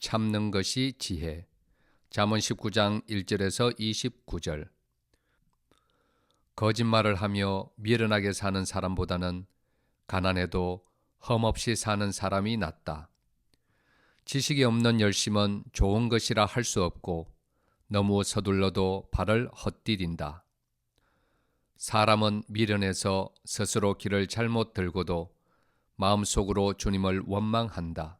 참는 것이 지혜. 잠언 19장 1절에서 29절. 거짓말을 하며 미련하게 사는 사람보다는 가난해도 험없이 사는 사람이 낫다. 지식이 없는 열심은 좋은 것이라 할 수 없고 너무 서둘러도 발을 헛디딘다. 사람은 미련해서 스스로 길을 잘못 들고도 마음속으로 주님을 원망한다.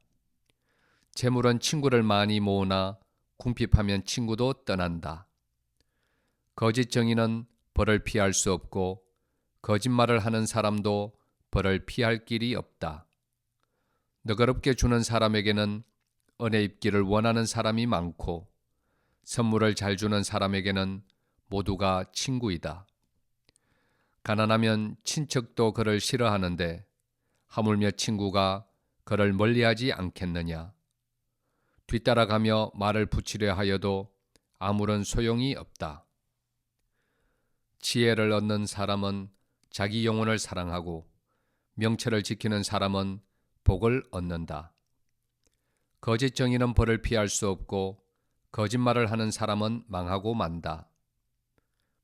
재물은 친구를 많이 모으나 궁핍하면 친구도 떠난다. 거짓 정의는 벌을 피할 수 없고 거짓말을 하는 사람도 벌을 피할 길이 없다. 너그럽게 주는 사람에게는 은혜 입기를 원하는 사람이 많고 선물을 잘 주는 사람에게는 모두가 친구이다. 가난하면 친척도 그를 싫어하는데 하물며 친구가 그를 멀리하지 않겠느냐. 뒤따라가며 말을 붙이려 하여도 아무런 소용이 없다. 지혜를 얻는 사람은 자기 영혼을 사랑하고 명철을 지키는 사람은 복을 얻는다. 거짓 정의는 벌을 피할 수 없고 거짓말을 하는 사람은 망하고 만다.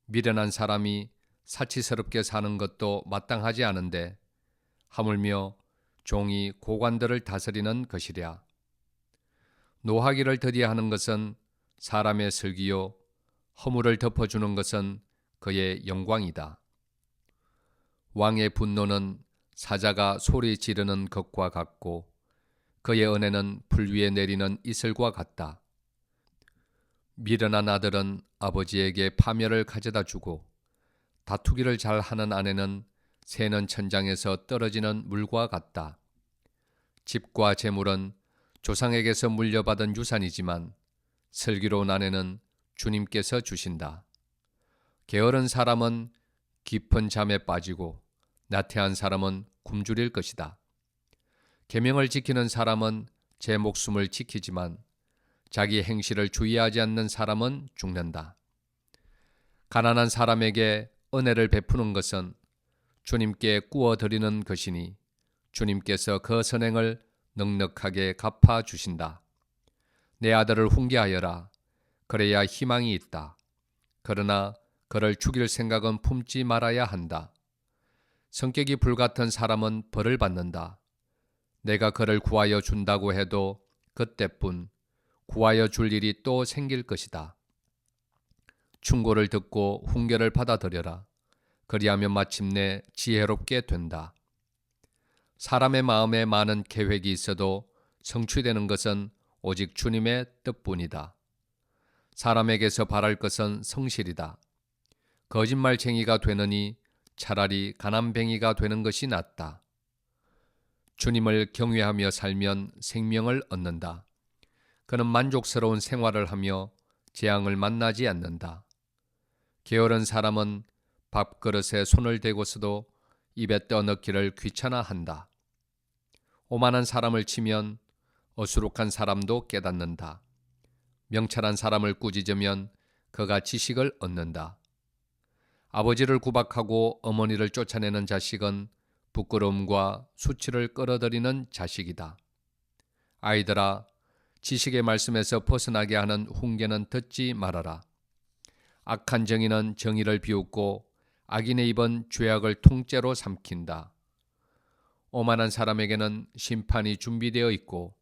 미련한 사람이 사치스럽게 사는 것도 마땅하지 않은데 하물며 종이 고관들을 다스리는 것이랴. 노하기를 더디하는 것은 사람의 슬기요 허물을 덮어주는 것은 그의 영광이다. 왕의 분노는 사자가 소리 지르는 것과 같고 그의 은혜는 불 위에 내리는 이슬과 같다. 미련한 아들은 아버지에게 파멸을 가져다 주고 다투기를 잘 하는 아내는 새는 천장에서 떨어지는 물과 같다. 집과 재물은 조상에게서 물려받은 유산이지만 슬기로운 아내는 주님께서 주신다. 게으른 사람은 깊은 잠에 빠지고 나태한 사람은 굶주릴 것이다. 계명을 지키는 사람은 제 목숨을 지키지만 자기 행실을 주의하지 않는 사람은 죽는다. 가난한 사람에게 은혜를 베푸는 것은 주님께 꾸어 드리는 것이니 주님께서 그 선행을 넉넉하게 갚아 주신다. 내 아들을 훈계하여라. 그래야 희망이 있다. 그러나 그를 죽일 생각은 품지 말아야 한다. 성격이 불같은 사람은 벌을 받는다. 내가 그를 구하여 준다고 해도 그때뿐 구하여 줄 일이 또 생길 것이다. 충고를 듣고 훈계를 받아들여라. 그리하면 마침내 지혜롭게 된다. 사람의 마음에 많은 계획이 있어도 성취되는 것은 오직 주님의 뜻뿐이다. 사람에게서 바랄 것은 성실이다. 거짓말쟁이가 되느니 차라리 가난뱅이가 되는 것이 낫다. 주님을 경외하며 살면 생명을 얻는다. 그는 만족스러운 생활을 하며 재앙을 만나지 않는다. 게으른 사람은 밥그릇에 손을 대고서도 입에 떠넣기를 귀찮아한다. 오만한 사람을 치면 어수룩한 사람도 깨닫는다. 명철한 사람을 꾸짖으면 그가 지식을 얻는다. 아버지를 구박하고 어머니를 쫓아내는 자식은 부끄러움과 수치를 끌어들이는 자식이다. 아이들아, 지식의 말씀에서 벗어나게 하는 훈계는 듣지 말아라. 악한 정의는 정의를 비웃고 악인의 입은 죄악을 통째로 삼킨다. 오만한 사람에게는 심판이 준비되어 있고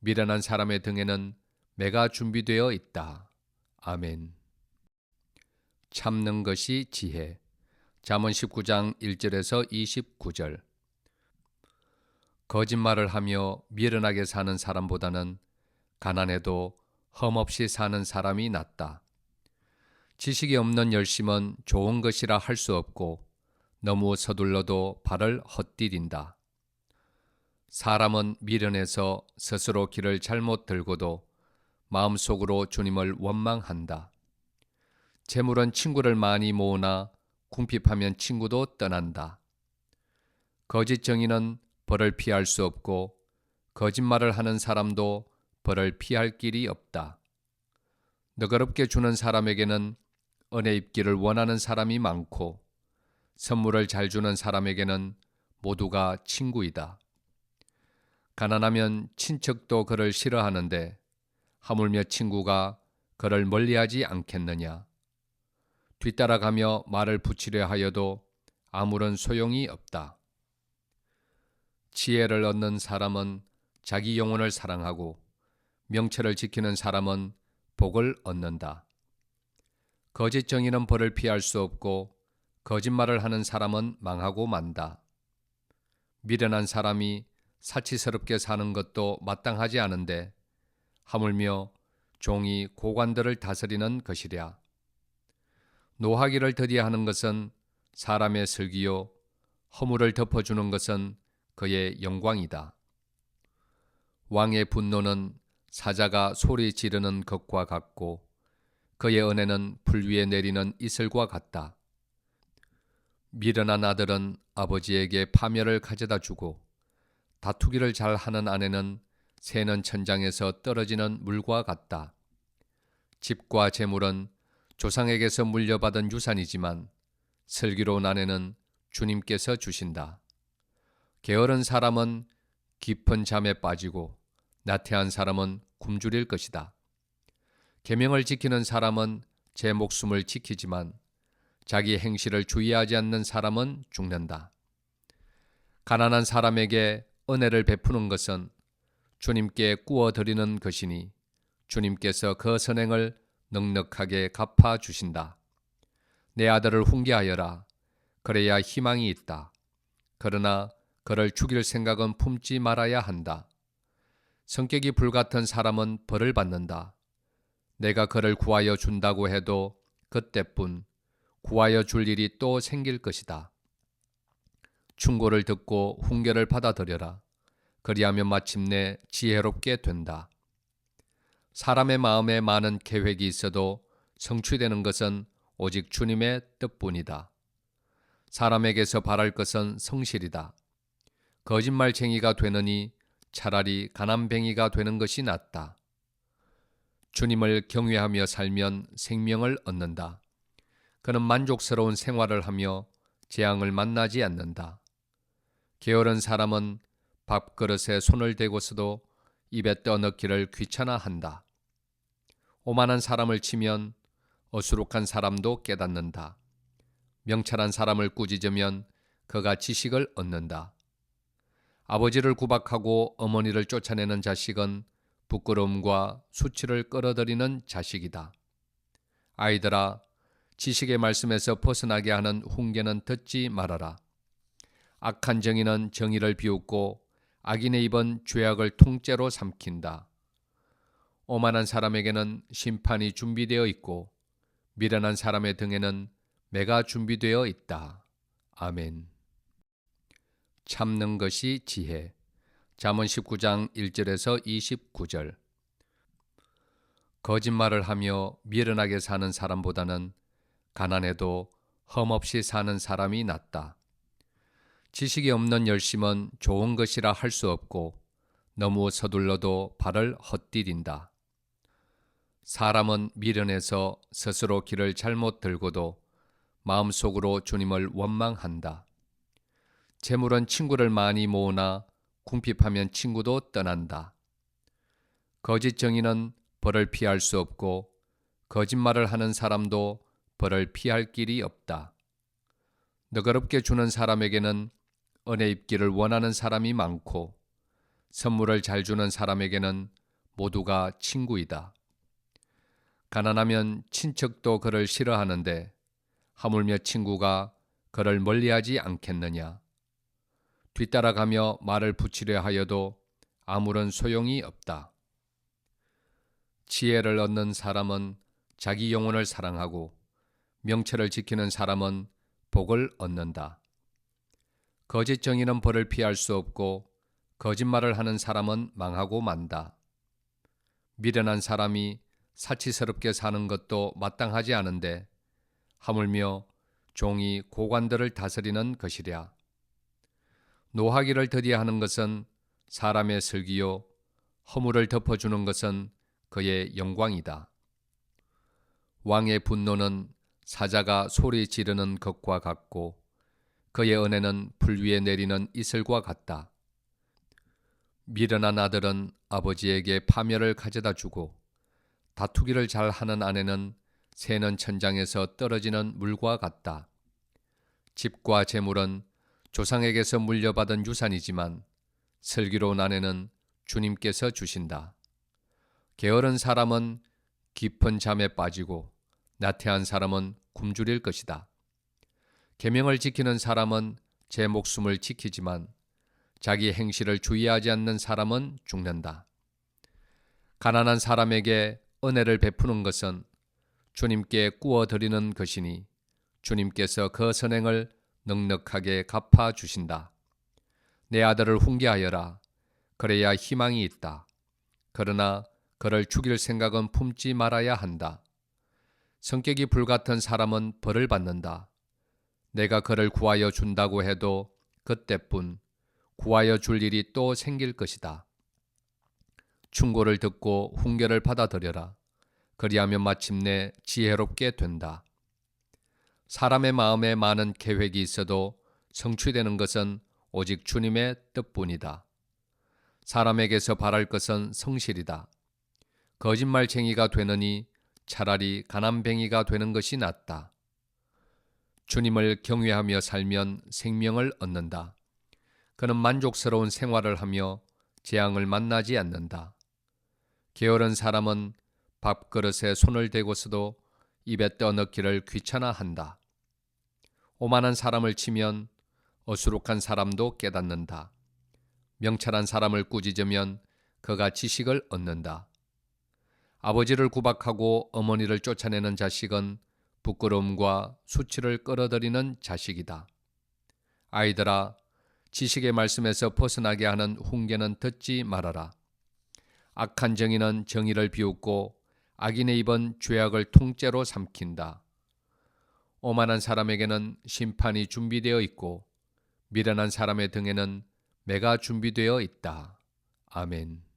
미련한 사람의 등에는 매가 준비되어 있다. 아멘. 참는 것이 지혜. 잠언 19장 1절에서 29절. 거짓말을 하며 미련하게 사는 사람보다는 가난해도 험없이 사는 사람이 낫다. 지식이 없는 열심은 좋은 것이라 할 수 없고 너무 서둘러도 발을 헛디딘다. 사람은 미련해서 스스로 길을 잘못 들고도 마음속으로 주님을 원망한다. 재물은 친구를 많이 모으나 궁핍하면 친구도 떠난다. 거짓 정의는 벌을 피할 수 없고 거짓말을 하는 사람도 벌을 피할 길이 없다. 너그럽게 주는 사람에게는 은혜 입기를 원하는 사람이 많고 선물을 잘 주는 사람에게는 모두가 친구이다. 가난하면 친척도 그를 싫어하는데 하물며 친구가 그를 멀리하지 않겠느냐. 뒤따라가며 말을 붙이려 하여도 아무런 소용이 없다. 지혜를 얻는 사람은 자기 영혼을 사랑하고 명체를 지키는 사람은 복을 얻는다. 거짓 정의는 벌을 피할 수 없고 거짓말을 하는 사람은 망하고 만다. 미련한 사람이 사치스럽게 사는 것도 마땅하지 않은데 하물며 종이 고관들을 다스리는 것이랴. 노하기를 더디하는 것은 사람의 슬기요 허물을 덮어주는 것은 그의 영광이다. 왕의 분노는 사자가 소리 지르는 것과 같고 그의 은혜는 불 위에 내리는 이슬과 같다. 미련한 아들은 아버지에게 파멸을 가져다 주고 다투기를 잘 하는 아내는 새는 천장에서 떨어지는 물과 같다. 집과 재물은 조상에게서 물려받은 유산이지만 슬기로운 아내는 주님께서 주신다. 게으른 사람은 깊은 잠에 빠지고 나태한 사람은 굶주릴 것이다. 계명을 지키는 사람은 제 목숨을 지키지만 자기 행실을 주의하지 않는 사람은 죽는다. 가난한 사람에게 은혜를 베푸는 것은 주님께 꾸어 드리는 것이니 주님께서 그 선행을 넉넉하게 갚아 주신다. 내 아들을 훈계하여라. 그래야 희망이 있다. 그러나 그를 죽일 생각은 품지 말아야 한다. 성격이 불같은 사람은 벌을 받는다. 내가 그를 구하여 준다고 해도 그때뿐 구하여 줄 일이 또 생길 것이다. 충고를 듣고 훈계를 받아들여라. 그리하면 마침내 지혜롭게 된다. 사람의 마음에 많은 계획이 있어도 성취되는 것은 오직 주님의 뜻뿐이다. 사람에게서 바랄 것은 성실이다. 거짓말쟁이가 되느니 차라리 가난뱅이가 되는 것이 낫다. 주님을 경외하며 살면 생명을 얻는다. 그는 만족스러운 생활을 하며 재앙을 만나지 않는다. 게으른 사람은 밥그릇에 손을 대고서도 입에 떠넣기를 귀찮아한다. 오만한 사람을 치면 어수룩한 사람도 깨닫는다. 명찰한 사람을 꾸짖으면 그가 지식을 얻는다. 아버지를 구박하고 어머니를 쫓아내는 자식은 부끄러움과 수치를 끌어들이는 자식이다. 아이들아, 지식의 말씀에서 벗어나게 하는 훈계는 듣지 말아라. 악한 정의는 정의를 비웃고 악인의 입은 죄악을 통째로 삼킨다. 오만한 사람에게는 심판이 준비되어 있고 미련한 사람의 등에는 매가 준비되어 있다. 아멘. 참는 것이 지혜. 잠언 19장 1절에서 29절. 거짓말을 하며 미련하게 사는 사람보다는 가난해도 험없이 사는 사람이 낫다. 지식이 없는 열심은 좋은 것이라 할 수 없고 너무 서둘러도 발을 헛디딘다. 사람은 미련해서 스스로 길을 잘못 들고도 마음속으로 주님을 원망한다. 재물은 친구를 많이 모으나 궁핍하면 친구도 떠난다. 거짓 정의는 벌을 피할 수 없고 거짓말을 하는 사람도 벌을 피할 길이 없다. 너그럽게 주는 사람에게는 은혜 입기를 원하는 사람이 많고 선물을 잘 주는 사람에게는 모두가 친구이다. 가난하면 친척도 그를 싫어하는데 하물며 친구가 그를 멀리하지 않겠느냐. 뒤따라가며 말을 붙이려 하여도 아무런 소용이 없다. 지혜를 얻는 사람은 자기 영혼을 사랑하고 명체를 지키는 사람은 복을 얻는다. 거짓 정의는 벌을 피할 수 없고 거짓말을 하는 사람은 망하고 만다. 미련한 사람이 사치스럽게 사는 것도 마땅하지 않은데 하물며 종이 고관들을 다스리는 것이랴. 노하기를 더디하는 것은 사람의 슬기요 허물을 덮어주는 것은 그의 영광이다. 왕의 분노는 사자가 소리 지르는 것과 같고 그의 은혜는 불 위에 내리는 이슬과 같다. 미련한 아들은 아버지에게 파멸을 가져다 주고 다투기를 잘 하는 아내는 새는 천장에서 떨어지는 물과 같다. 집과 재물은 조상에게서 물려받은 유산이지만 슬기로운 아내는 주님께서 주신다. 게으른 사람은 깊은 잠에 빠지고 나태한 사람은 굶주릴 것이다. 계명을 지키는 사람은 제 목숨을 지키지만 자기 행실을 주의하지 않는 사람은 죽는다. 가난한 사람에게 은혜를 베푸는 것은 주님께 구워 드리는 것이니 주님께서 그 선행을 넉넉하게 갚아 주신다. 내 아들을 훈계하여라. 그래야 희망이 있다. 그러나 그를 죽일 생각은 품지 말아야 한다. 성격이 불같은 사람은 벌을 받는다. 내가 그를 구하여 준다고 해도 그때뿐 구하여 줄 일이 또 생길 것이다. 충고를 듣고 훈계를 받아들여라. 그리하면 마침내 지혜롭게 된다. 사람의 마음에 많은 계획이 있어도 성취되는 것은 오직 주님의 뜻뿐이다. 사람에게서 바랄 것은 성실이다. 거짓말쟁이가 되느니 차라리 가난뱅이가 되는 것이 낫다. 주님을 경외하며 살면 생명을 얻는다. 그는 만족스러운 생활을 하며 재앙을 만나지 않는다. 게으른 사람은 밥그릇에 손을 대고서도 입에 떠넣기를 귀찮아한다. 오만한 사람을 치면 어수룩한 사람도 깨닫는다. 명철한 사람을 꾸짖으면 그가 지식을 얻는다. 아버지를 구박하고 어머니를 쫓아내는 자식은 부끄러움과 수치를 끌어들이는 자식이다. 아이들아, 지식의 말씀에서 벗어나게 하는 훈계는 듣지 말아라. 악한 정의는 정의를 비웃고 악인의 입은 죄악을 통째로 삼킨다. 오만한 사람에게는 심판이 준비되어 있고 미련한 사람의 등에는 매가 준비되어 있다. 아멘.